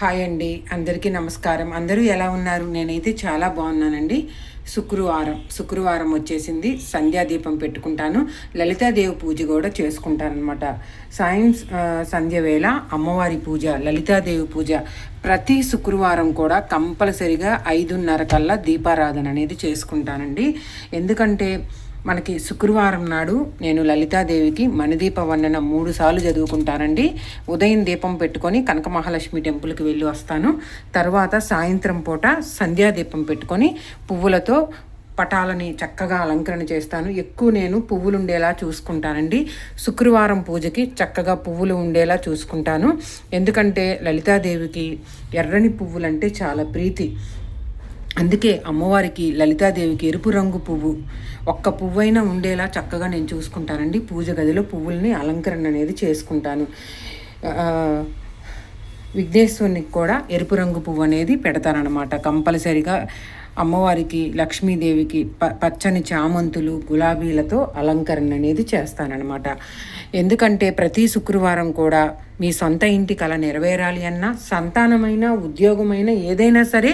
Hi అండి అందరికీ నమస్కారం. అందరూ ఎలా ఉన్నారు? నేనైతే చాలా బాగున్నానండి. శుక్రవారం శుక్రవారం వచ్చేసింది. సంధ్యాదీపం పెట్టుకుంటాను. లలితాదేవి పూజ కూడా చేసుకుంటాను అనమాట సాయం సంధ్య వేళ అమ్మవారి పూజ లలితాదేవి పూజ ప్రతి శుక్రవారం కూడా కంపల్సరిగా ఐదున్నర కల్లా దీపారాధన అనేది చేసుకుంటానండి. ఎందుకంటే మనకి శుక్రవారం నాడు నేను లలితాదేవికి మణిదీప వర్ణన మూడు సార్లు చదువుకుంటానండి. ఉదయం దీపం పెట్టుకొని కనక మహాలక్ష్మి టెంపుల్కి వెళ్ళి వస్తాను. తర్వాత సాయంత్రం పూట సంధ్యాదీపం పెట్టుకొని పువ్వులతో పటాలని చక్కగా అలంకరణ చేస్తాను. ఎక్కువ నేను పువ్వులు ఉండేలా చూసుకుంటానండి. శుక్రవారం పూజకి చక్కగా పువ్వులు ఉండేలా చూసుకుంటాను. ఎందుకంటే లలితాదేవికి ఎర్రని పువ్వులంటే చాలా ప్రీతి. అందుకే అమ్మవారికి లలితాదేవికి ఎరుపు రంగు పువ్వు ఒక్క పువ్వైనా ఉండేలా చక్కగా నేను చూసుకుంటానండి. పూజ గదిలో పువ్వుల్ని అలంకరణ అనేది చేసుకుంటాను. విఘ్నేశ్వరునికి కూడా ఎరుపు రంగు పువ్వు అనేది పెడతానమాట కంపల్సరిగా అమ్మవారికి లక్ష్మీదేవికి ప పచ్చని చామంతులు గులాబీలతో అలంకరణ అనేది చేస్తానన్నమాట. ఎందుకంటే ప్రతి శుక్రవారం కూడా మీ సొంత ఇంటి కళ నెరవేరాలి అన్నా సంతానమైన ఉద్యోగమైన ఏదైనా సరే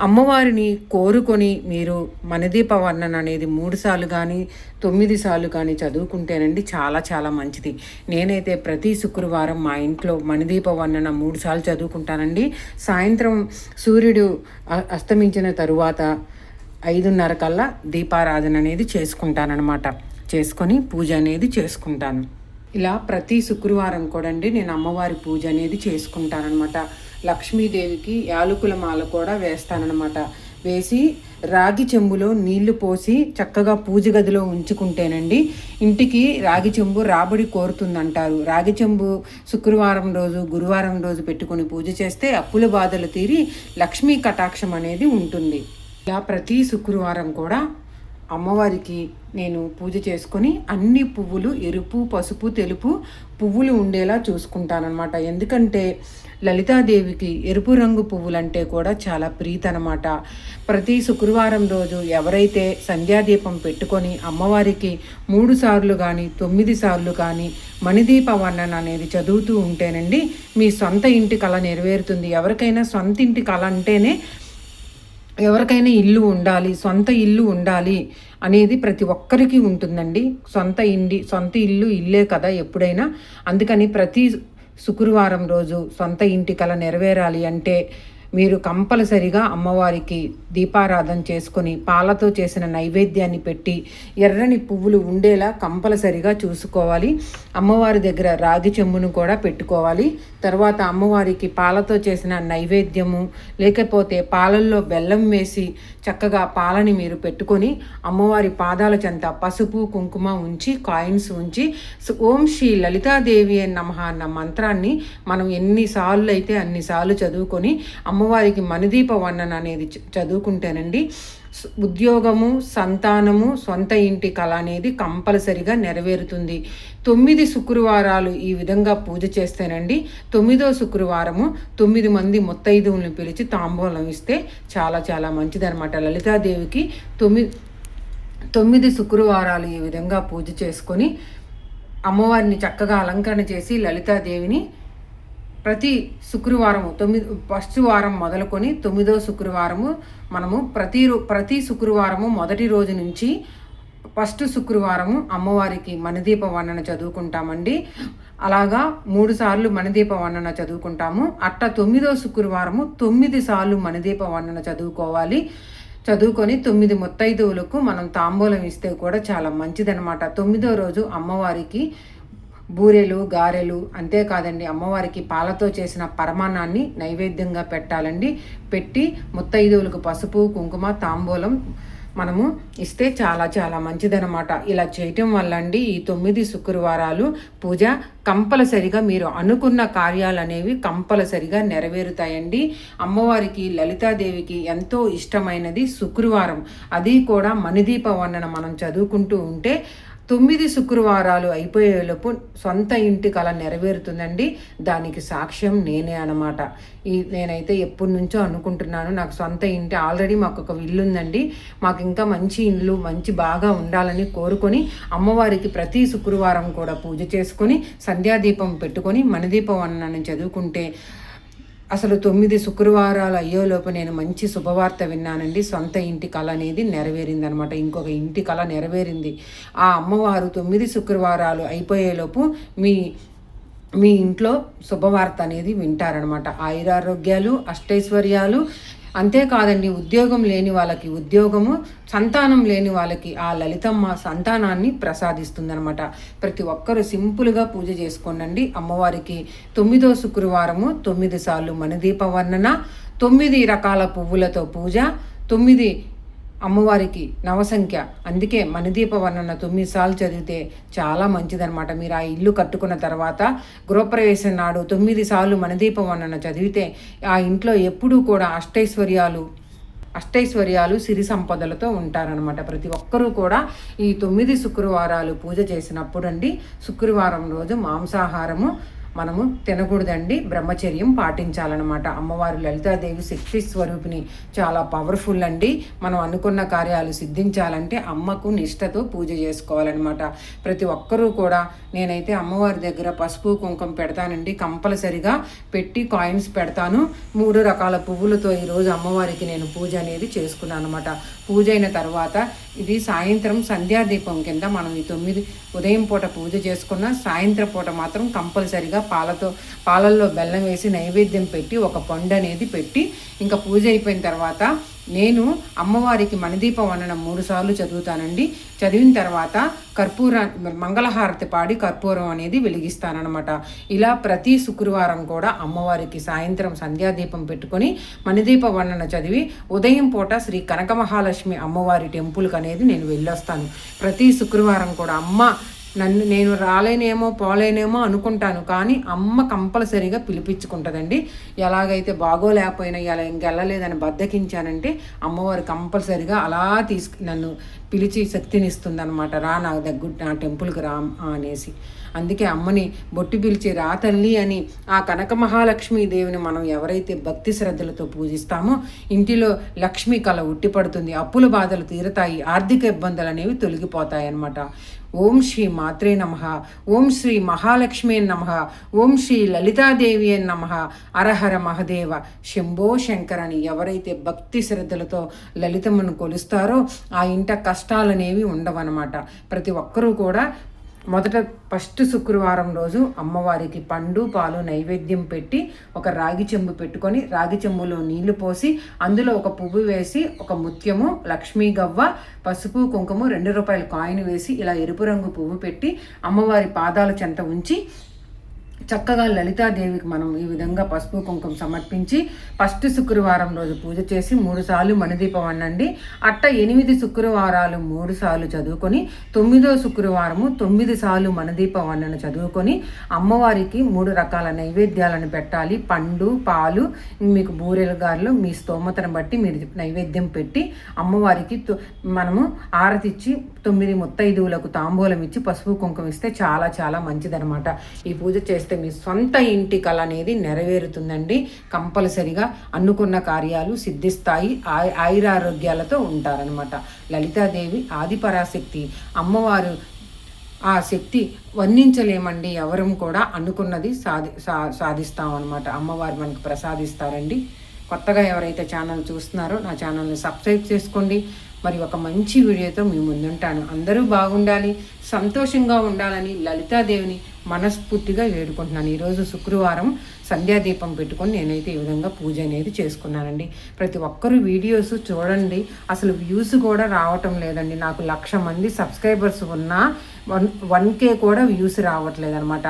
అమ్మవారిని కోరుకొని మీరు మనదీప వర్ణన అనేది మూడు సార్లు కానీ తొమ్మిది సార్లు కానీ చదువుకుంటేనండి చాలా చాలా మంచిది. నేనైతే ప్రతి శుక్రవారం మా ఇంట్లో మణిదీప వర్ణన మూడు సార్లు చదువుకుంటానండి. సాయంత్రం సూర్యుడు అస్తమించిన తరువాత ఐదున్నర కల్లా దీపారాధన అనేది చేసుకుంటానన్నమాట. చేసుకొని పూజ అనేది చేసుకుంటాను. ఇలా ప్రతి శుక్రవారం కూడా అండి నేను అమ్మవారి పూజ అనేది చేసుకుంటానమాట లక్ష్మీదేవికి యాలకుల మాల కూడా వేస్తానన్నమాట. వేసి రాగి చెంబులో నీళ్ళు పోసి చక్కగా పూజ గదిలో ఉంచుకుంటేనండి ఇంటికి రాగి చెంబు రాబడి కోరుతుందంటారు. రాగి చెంబు శుక్రవారం రోజు గురువారం రోజు పెట్టుకుని పూజ చేస్తే అప్పుల బాధలు తీరి లక్ష్మీ కటాక్షం అనేది ఉంటుంది. ఇలా ప్రతి శుక్రవారం కూడా అమ్మవారికి నేను పూజ చేసుకొని అన్ని పువ్వులు ఎరుపు పసుపు తెలుపు పువ్వులు ఉండేలా చూసుకుంటానమాట ఎందుకంటే లలితాదేవికి ఎరుపు రంగు పువ్వులంటే కూడా చాలా ప్రీతనమాట. ప్రతి శుక్రవారం రోజు ఎవరైతే సంధ్యాదీపం పెట్టుకొని అమ్మవారికి మూడు సార్లు కానీ తొమ్మిది సార్లు కానీ మణిదీప వర్ణన అనేది చదువుతూ ఉంటేనండి మీ సొంత ఇంటి కళ నెరవేరుతుంది. ఎవరికైనా సొంత ఇంటి కళ అంటేనే ఎవరికైనా ఇల్లు ఉండాలి సొంత ఇల్లు ఉండాలి అనేది ప్రతి ఒక్కరికి ఉంటుందండి. సొంత ఇండి సొంత ఇల్లు ఇల్లే కదా ఎప్పుడైనా. అందుకని ప్రతి శుక్రవారం రోజు సొంత ఇంటి కల నెరవేరాలి అంటే మీరు కంపల్సరిగా అమ్మవారికి దీపారాధన చేసుకొని పాలతో చేసిన నైవేద్యాన్ని పెట్టి ఎర్రని పువ్వులు ఉండేలా కంపల్సరిగా చూసుకోవాలి. అమ్మవారి దగ్గర రాగి చెంబును కూడా పెట్టుకోవాలి. తర్వాత అమ్మవారికి పాలతో చేసిన నైవేద్యము లేకపోతే పాలల్లో బెల్లం వేసి చక్కగా పాలని మీరు పెట్టుకొని అమ్మవారి పాదాల చెంత పసుపు కుంకుమ ఉంచి కాయిన్స్ ఉంచి ఓం శ్రీ లలితాదేవి నమ అన్న మంత్రాన్ని మనం ఎన్నిసార్లు అయితే అన్నిసార్లు చదువుకొని అమ్మవారికి మణిదీప వర్ణన అనేది చదువుకుంటేనండి ఉద్యోగము సంతానము సొంత ఇంటి కళ అనేది కంపల్సరిగా నెరవేరుతుంది. తొమ్మిది శుక్రవారాలు ఈ విధంగా పూజ చేస్తేనండి తొమ్మిదో శుక్రవారము తొమ్మిది మంది ముత్తైదువులను పిలిచి తాంబూలం ఇస్తే చాలా చాలా మంచిదనమాట లలితాదేవికి తొమ్మిది తొమ్మిది శుక్రవారాలు ఈ విధంగా పూజ చేసుకొని అమ్మవారిని చక్కగా అలంకరణ చేసి లలితాదేవిని ప్రతి శుక్రవారము తొమ్మిది ఫస్ట్ వారం మొదలుకొని తొమ్మిదో శుక్రవారము మనము ప్రతి ప్రతి శుక్రవారము మొదటి రోజు నుంచి ఫస్ట్ శుక్రవారము అమ్మవారికి మణిదీప వర్ణన చదువుకుంటామండి. అలాగా మూడు సార్లు మణిదీప వర్ణన చదువుకుంటాము. అట్ట తొమ్మిదో శుక్రవారము తొమ్మిది సార్లు మణిదీప వర్ణన చదువుకోవాలి. చదువుకొని తొమ్మిది ముత్తైదువులకు మనం తాంబూలం ఇస్తే కూడా చాలా మంచిదనమాట తొమ్మిదో రోజు అమ్మవారికి బూరెలు గారెలు అంతేకాదండి అమ్మవారికి పాలతో చేసిన పరమాన్నాన్ని నైవేద్యంగా పెట్టాలండి. పెట్టి ముత్తైదువులకు పసుపు కుంకుమ తాంబూలం మనము ఇస్తే చాలా చాలా మంచిదనమాట ఇలా చేయటం వల్ల అండి ఈ తొమ్మిది శుక్రవారాలు పూజ కంపల్సరిగా మీరు అనుకున్న కార్యాలు అనేవి కంపల్సరిగా నెరవేరుతాయండి. అమ్మవారికి లలితాదేవికి ఎంతో ఇష్టమైనది శుక్రవారం. అది కూడా మణిదీప వర్ణన మనం చదువుకుంటూ ఉంటే తొమ్మిది శుక్రవారాలు అయిపోయేలోపు సొంత ఇంటి కళ నెరవేరుతుందండి. దానికి సాక్ష్యం నేనే అనమాట ఈ నేనైతే ఎప్పటి నుంచో అనుకుంటున్నాను. నాకు సొంత ఇంటి ఆల్రెడీ మాకు ఒక ఇల్లు ఉందండి మాకు ఇంకా మంచి ఇల్లు మంచి బాగా ఉండాలని కోరుకొని అమ్మవారికి ప్రతి శుక్రవారం కూడా పూజ చేసుకొని సంధ్యాదీపం పెట్టుకొని మణిదీపం అన్నని చదువుకుంటే అసలు తొమ్మిది శుక్రవారాలు అయ్యేలోపు నేను మంచి శుభవార్త విన్నానండి. సొంత ఇంటి కళ అనేది నెరవేరింది అనమాట ఇంకొక ఇంటి కళ నెరవేరింది. ఆ అమ్మవారు తొమ్మిది శుక్రవారాలు అయిపోయేలోపు మీ మీ ఇంట్లో శుభవార్త అనేది వింటారనమాట. ఆయురారోగ్యాలు అష్టైశ్వర్యాలు అంతేకాదండి ఉద్యోగం లేని వాళ్ళకి ఉద్యోగము సంతానం లేని వాళ్ళకి ఆ లలితమ్మ సంతానాన్ని ప్రసాదిస్తుందనమాట ప్రతి ఒక్కరూ సింపుల్గా పూజ చేసుకోనండి. అమ్మవారికి తొమ్మిదో శుక్రవారము తొమ్మిది సార్లు మణిదీప వర్ణన తొమ్మిది రకాల పువ్వులతో పూజ తొమ్మిది అమ్మవారికి నవసంఖ్య. అందుకే మణిదీప వర్ణన తొమ్మిది సార్లు చదివితే చాలా మంచిదనమాట మీరు ఆ ఇల్లు కట్టుకున్న తర్వాత గృహప్రవేశం నాడు తొమ్మిది సార్లు మణిదీప వర్ణన చదివితే ఆ ఇంట్లో ఎప్పుడూ కూడా అష్టైశ్వర్యాలు అష్టైశ్వర్యాలు సిరి సంపదలతో ఉంటారనమాట ప్రతి ఒక్కరూ కూడా ఈ తొమ్మిది శుక్రవారాలు పూజ చేసినప్పుడండి శుక్రవారం రోజు మాంసాహారము మనము తినకూడదండి బ్రహ్మచర్యం పాటించాలన్నమాట. అమ్మవారు లలితాదేవి శక్తి స్వరూపిణి చాలా పవర్ఫుల్ అండి. మనం అనుకున్న కార్యాలు సిద్ధించాలంటే అమ్మకు నిష్టతో పూజ చేసుకోవాలన్నమాట. ప్రతి ఒక్కరూ కూడా నేనైతే అమ్మవారి దగ్గర పసుపు కుంకుమ పెడతానండి. కంపల్సరిగా పెట్టి కాయిన్స్ పెడతాను. మూడు రకాల పువ్వులతో ఈరోజు అమ్మవారికి నేను పూజ అనేది చేసుకున్నాను అనమాట పూజ అయిన తర్వాత ఇది సాయంత్రం సంధ్యాదీపం కింద మనం ఈ తొమ్మిది ఉదయం పూట పూజ చేసుకున్న సాయంత్రం పూట మాత్రం కంపల్సరిగా పాలతో పాలల్లో బెల్లం వేసి నైవేద్యం పెట్టి ఒక పండు అనేది పెట్టి ఇంకా పూజ అయిపోయిన తర్వాత నేను అమ్మవారికి మణిదీప వండనం మూడు సార్లు చదువుతానండి. చదివిన తర్వాత కర్పూర మంగళహారతి పాడి కర్పూరం అనేది వెలిగిస్తానమాట ఇలా ప్రతి శుక్రవారం కూడా అమ్మవారికి సాయంత్రం సంధ్యాదీపం పెట్టుకొని మణిదీప వర్ణన చదివి ఉదయం పూట శ్రీ కనక మహాలక్ష్మి అమ్మవారి టెంపుల్కి అనేది నేను వెళ్ళొస్తాను. ప్రతి శుక్రవారం కూడా అమ్మ నన్ను నేను రాలేనేమో పోలేనేమో అనుకుంటాను. కానీ అమ్మ కంపల్సరీగా పిలిపించుకుంటుందండి. ఎలాగైతే బాగోలేకపోయినా ఇలా ఇంకెళ్ళలేదని బద్దకించానంటే అమ్మవారు కంపల్సరీగా అలా తీసుకు నన్ను పిలిచి శక్తినిస్తుందనమాట రా నా దగ్గర నా టెంపుల్కి రా అనేసి. అందుకే అమ్మని బొట్టి పిలిచి రా తల్లి అని ఆ కనక మహాలక్ష్మి దేవిని మనం ఎవరైతే భక్తి శ్రద్ధలతో పూజిస్తామో ఇంటిలో లక్ష్మి కళ ఉట్టిపడుతుంది అప్పుల బాధలు తీరతాయి ఆర్థిక ఇబ్బందులు అనేవి తొలగిపోతాయి అన్నమాట. ఓం శ్రీ మాత్రే నమ ఓం శ్రీ మహాలక్ష్మీ నమ ఓం శ్రీ లలితాదేవి అని నమ అరహర మహదేవ శంభో శంకర్ అని ఎవరైతే భక్తి శ్రద్ధలతో లలితమ్మను కొలుస్తారో ఆ ఇంట కష్టాలనేవి ఉండవన్నమాట. ప్రతి ఒక్కరూ కూడా మొదట ఫస్ట్ శుక్రవారం రోజు అమ్మవారికి పండు పాలు నైవేద్యం పెట్టి ఒక రాగి చెంబు పెట్టుకొని రాగి చెంబులో నీళ్ళు పోసి అందులో ఒక పువ్వు వేసి ఒక ముత్యము లక్ష్మీ గవ్వ పసుపు కుంకుమ రెండు రూపాయల కాయిన్ వేసి ఇలా ఎరుపు రంగు పువ్వు పెట్టి అమ్మవారి పాదాల చెంత ఉంచి చక్కగా లలితాదేవికి మనం ఈ విధంగా పసుపు కుంకుమ సమర్పించి ఫస్ట్ శుక్రవారం రోజు పూజ చేసి మూడు సార్లు మణిదీపం అన్నండి అట్ట ఎనిమిది శుక్రవారాలు మూడు సార్లు చదువుకొని తొమ్మిదో శుక్రవారము తొమ్మిది సార్లు మణిదీపం అన్నను చదువుకొని అమ్మవారికి మూడు రకాల నైవేద్యాలను పెట్టాలి. పండు పాలు మీకు బూరెల గారులు మీ స్తోమతను బట్టి మీరు నైవేద్యం పెట్టి అమ్మవారికి మనము ఆరతిచ్చి తొమ్మిది ముత్తైదువులకు తాంబూలం ఇచ్చి పసుపు కుంకుమ ఇస్తే చాలా చాలా మంచిదనమాట ఈ పూజ చేస్తే మీ సొంత ఇంటి కళ అనేది నెరవేరుతుందండి. కంపల్సరిగా అనుకున్న కార్యాలు సిద్ధిస్తాయి. ఆయురారోగ్యాలతో ఉంటారనమాట లలితాదేవి ఆదిపరాశక్తి. అమ్మవారు ఆ శక్తి వర్ణించలేమండి. ఎవరం కూడా అనుకున్నది సాధి సా సాధిస్తామన్నమాట. అమ్మవారు మనకు ప్రసాదిస్తారండి. కొత్తగా ఎవరైతే ఛానల్ చూస్తున్నారో నా ఛానల్ని సబ్స్క్రైబ్ చేసుకోండి. మరి ఒక మంచి వీడియోతో మీ ముందుంటాను. అందరూ బాగుండాలి సంతోషంగా ఉండాలని లలితాదేవిని మనస్ఫూర్తిగా వేడుకుంటున్నాను. ఈరోజు శుక్రవారం సంధ్యాదీపం పెట్టుకొని నేనైతే ఈ విధంగా పూజ అనేది చేసుకున్నానండి. ప్రతి ఒక్కరూ వీడియోస్ చూడండి. అసలు వ్యూస్ కూడా రావటం లేదండి. నాకు లక్ష మంది సబ్స్క్రైబర్స్ ఉన్నా వన్ వన్ కే కూడా వ్యూస్ రావట్లేదు అనమాట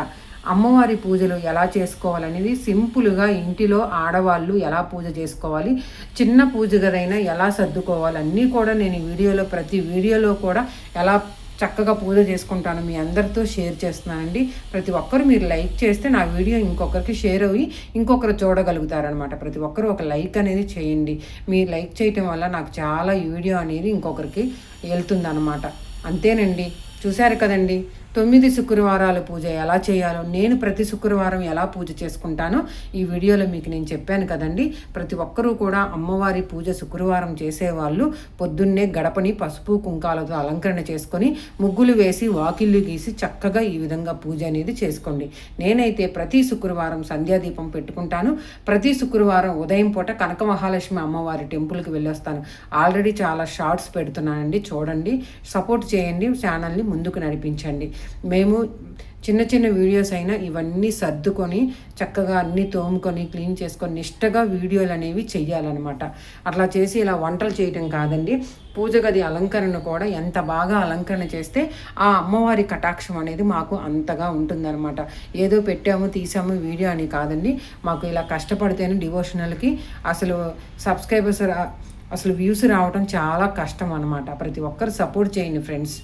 అమ్మవారి పూజలు ఎలా చేసుకోవాలనేది సింపుల్గా ఇంటిలో ఆడవాళ్ళు ఎలా పూజ చేసుకోవాలి చిన్న పూజ గదైనా ఎలా సర్దుకోవాలి అన్నీ కూడా నేను వీడియోలో ప్రతి వీడియోలో కూడా ఎలా చక్కగా పూజ చేసుకుంటాను మీ అందరితో షేర్ చేస్తున్నానండి. ప్రతి ఒక్కరు మీరు లైక్ చేస్తే నా వీడియో ఇంకొకరికి షేర్ అయ్యి ఇంకొకరు చూడగలుగుతారనమాట. ప్రతి ఒక్కరు ఒక లైక్ అనేది చేయండి. మీరు లైక్ చేయటం వల్ల నాకు చాలా ఈ వీడియో అనేది ఇంకొకరికి వెళ్తుందనమాట. అంతేనండి. చూశారు కదండి? తొమ్మిది శుక్రవారాల పూజ ఎలా చేయాలో నేను ప్రతి శుక్రవారం ఎలా పూజ చేసుకుంటానో ఈ వీడియోలో మీకు నేను చెప్పాను కదండి. ప్రతి ఒక్కరూ కూడా అమ్మవారి పూజ శుక్రవారం చేసేవాళ్ళు పొద్దున్నే గడపని పసుపు కుంకాలతో అలంకరణ చేసుకొని ముగ్గులు వేసి వాకిళ్ళు గీసి చక్కగా ఈ విధంగా పూజ అనేది చేసుకోండి. నేనైతే ప్రతి శుక్రవారం సంధ్యాదీపం పెట్టుకుంటాను. ప్రతి శుక్రవారం ఉదయం పూట కనక మహాలక్ష్మి అమ్మవారి టెంపుల్కి వెళ్ళొస్తాను. ఆల్రెడీ చాలా షార్ట్స్ పెడుతున్నానండి. చూడండి. సపోర్ట్ చేయండి. ఛానల్ని ముందుకు నడిపించండి. మేము చిన్న చిన్న వీడియోస్ అయినా ఇవన్నీ సర్దుకొని చక్కగా అన్నీ తోముకొని క్లీన్ చేసుకొని నిష్టగా వీడియోలు అనేవి చెయ్యాలన్నమాట. అట్లా చేసి ఇలా వంటలు చేయటం కాదండి. పూజ గది అలంకరణ కూడా ఎంత బాగా అలంకరణ చేస్తే ఆ అమ్మవారి కటాక్షం అనేది మాకు అంతగా ఉంటుందన్నమాట. ఏదో పెట్టాము తీసాము వీడియో అని కాదండి. మాకు ఇలా కష్టపడితేనే డివోషనల్కి అసలు సబ్స్క్రైబర్స్ అసలు వ్యూస్ రావడం చాలా కష్టం అనమాట ప్రతి ఒక్కరు సపోర్ట్ చేయండి ఫ్రెండ్స్.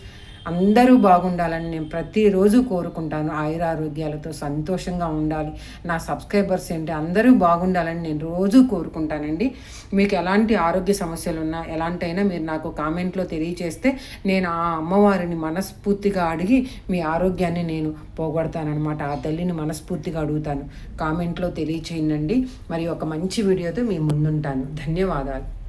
అందరూ బాగుండాలని నేను ప్రతిరోజు కోరుకుంటాను. ఆయురారోగ్యాలతో సంతోషంగా ఉండాలి. నా సబ్స్క్రైబర్స్ ఏంటి? అందరూ బాగుండాలని నేను రోజు కోరుకుంటానండి. మీకు ఎలాంటి ఆరోగ్య సమస్యలు ఉన్నా ఎలాంటైనా మీరు నాకు కామెంట్లో తెలియచేస్తే నేను ఆ అమ్మవారిని మనస్ఫూర్తిగా అడిగి మీ ఆరోగ్యాన్ని నేను పోగొడతానమాట ఆ తల్లిని మనస్ఫూర్తిగా అడుగుతాను. కామెంట్లో తెలియచేయండి. మరి ఒక మంచి వీడియోతో మీ ముందుంటాను. ధన్యవాదాలు.